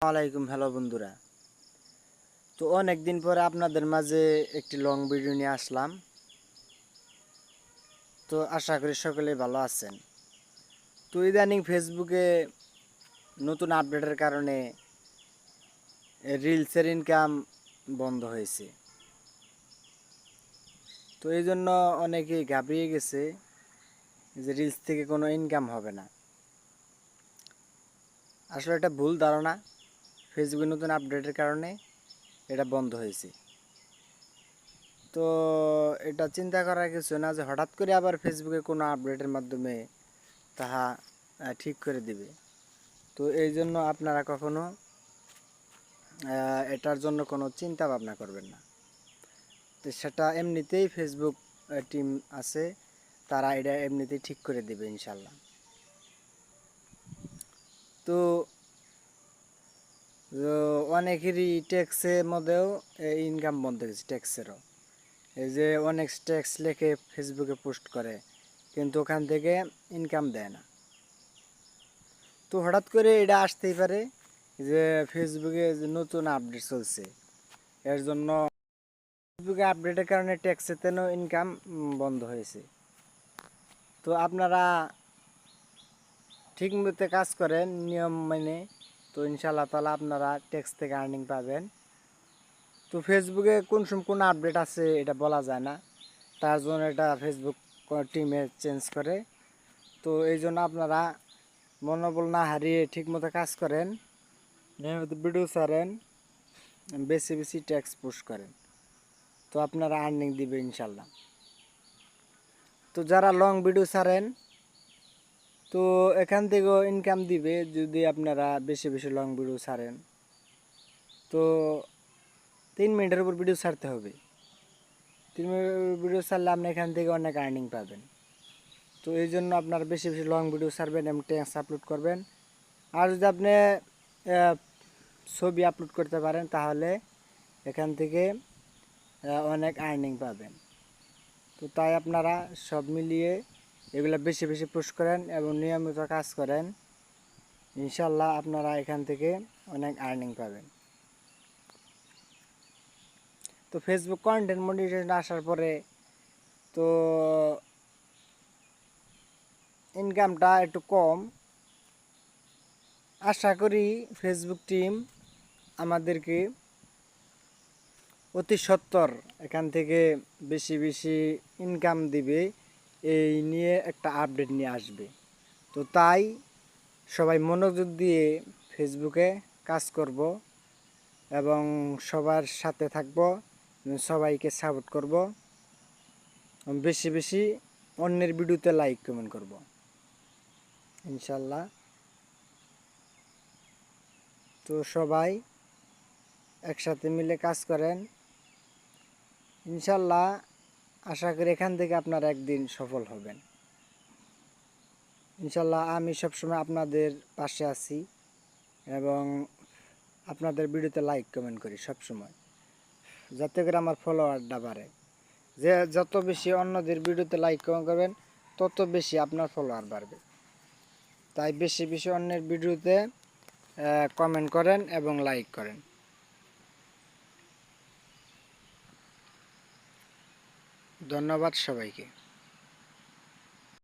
আলাইকুম, হ্যালো বন্ধুরা। তো অনেক দিন পরে আপনাদের মাঝে একটি লং ভিডিও নিয়ে আসলাম। তো আশা করি সকলে ভালো আছেন। তো ইদানিং ফেসবুকে নতুন আপডেটের কারণে রিলসের ইনকাম বন্ধ হয়েছে। তো এই জন্য অনেকেই ঘাবড়িয়ে গেছে যে রিলস থেকে কোনো ইনকাম হবে না। আসলে এটা ভুল ধারণা। ফেসবুকে নতুন আপডেটের কারণে এটা বন্ধ হয়েছে। তো এটা চিন্তা করার কিছু না যে হঠাৎ করে আবার ফেসবুকে কোনো আপডেটের মাধ্যমে তাহা ঠিক করে দিবে। তো এই জন্য আপনারা কখনো এটার জন্য কোনো চিন্তা ভাবনা করবেন না। তো সেটা এমনিতেই ফেসবুক টিম আছে, তারা এটা এমনিতেই ঠিক করে দেবে ইনশাল্লাহ। তো অনেকেরই ট্যাক্সের মধ্যেও ইনকাম বন্ধ হয়েছে, ট্যাক্সেরও। এই যে অনেক ট্যাক্স লেখে ফেসবুকে পোস্ট করে, কিন্তু ওখান থেকে ইনকাম দেয় না। তো হঠাৎ করে এটা আসতেই পারে যে ফেসবুকে যে নতুন আপডেট চলছে, এর জন্য ফেসবুকে আপডেটের কারণে ট্যাক্সের তেনও ইনকাম বন্ধ হয়েছে। তো আপনারা ঠিক মতো কাজ করেন, নিয়ম মেনে তো ইনশাল্লাহ তালা আপনারা ট্যাক্স থেকে আর্নিং পাবেন। তো ফেসবুকে কোন সময় কোন আপডেট আছে এটা বলা যায় না। তার জন্য এটা ফেসবুক টিমে চেঞ্জ করে। তো এই জন্য আপনারা মনোবল না হারিয়ে ঠিক মতো কাজ করেন, নিয়মিত ভিডিও ছাড়েন, বেশি বেশি ট্যাক্স পুশ করেন। তো আপনারা আর্নিং দিবে ইনশাল্লাহ তো যারা লং ভিডিও ছাড়েন তো এখান থেকেও ইনকাম দিবে যদি আপনারা বেশি বেশি লং ভিডিও ছাড়েন। তো তিন মিনিটের উপর ভিডিও ছাড়তে হবে। তিন মিনিট ভিডিও ছাড়লে আপনি এখান থেকে অনেক আর্নিং পাবেন। তো এই জন্য আপনারা বেশি বেশি লং ভিডিও ছাড়বেন এবং ট্যাক্স আপলোড করবেন। আর যদি আপনি ছবি আপলোড করতে পারেন, তাহলে এখান থেকে অনেক আর্নিং পাবেন। তো তাই আপনারা সব মিলিয়ে এগুলো বেশি বেশি পুশ করেন এবং নিয়মিত কাজ করেন ইনশাল্লাহ আপনারা এখান থেকে অনেক আর্নিং পাবেন। তো ফেসবুক কন্টেন্ট মনিটাইজেশন আসার পরে তো ইনকামটা একটু কম। আশা করি ফেসবুক টিম আমাদেরকে অতি সত্তর এখান থেকে বেশি বেশি ইনকাম দিবে। এই নিয়ে একটা আপডেট নিয়ে আসবে। তো তাই সবাই মনোযোগ দিয়ে ফেসবুকে কাজ করব এবং সবার সাথে থাকব, সবাইকে সাপোর্ট করব। বেশি বেশি অন্যের ভিডিওতে লাইক কমেন্ট করব। ইনশাল্লাহ। তো সবাই একসাথে মিলে কাজ করেন। ইনশাল্লাহ আশা করি এখান থেকে আপনারা একদিন সফল হবেন। ইনশাল্লাহ আমি সবসময় আপনাদের পাশে আছি এবং আপনাদের ভিডিওতে লাইক কমেন্ট করি সবসময়, যাতে করে আমার ফলোয়ারটা বাড়ে। যে যত বেশি অন্যদের ভিডিওতে লাইক কমেন্ট করবেন, তত বেশি আপনার ফলোয়ার বাড়বে। তাই বেশি বেশি অন্যের ভিডিওতে কমেন্ট করেন এবং লাইক করেন। ধন্যবাদ সবাইকে।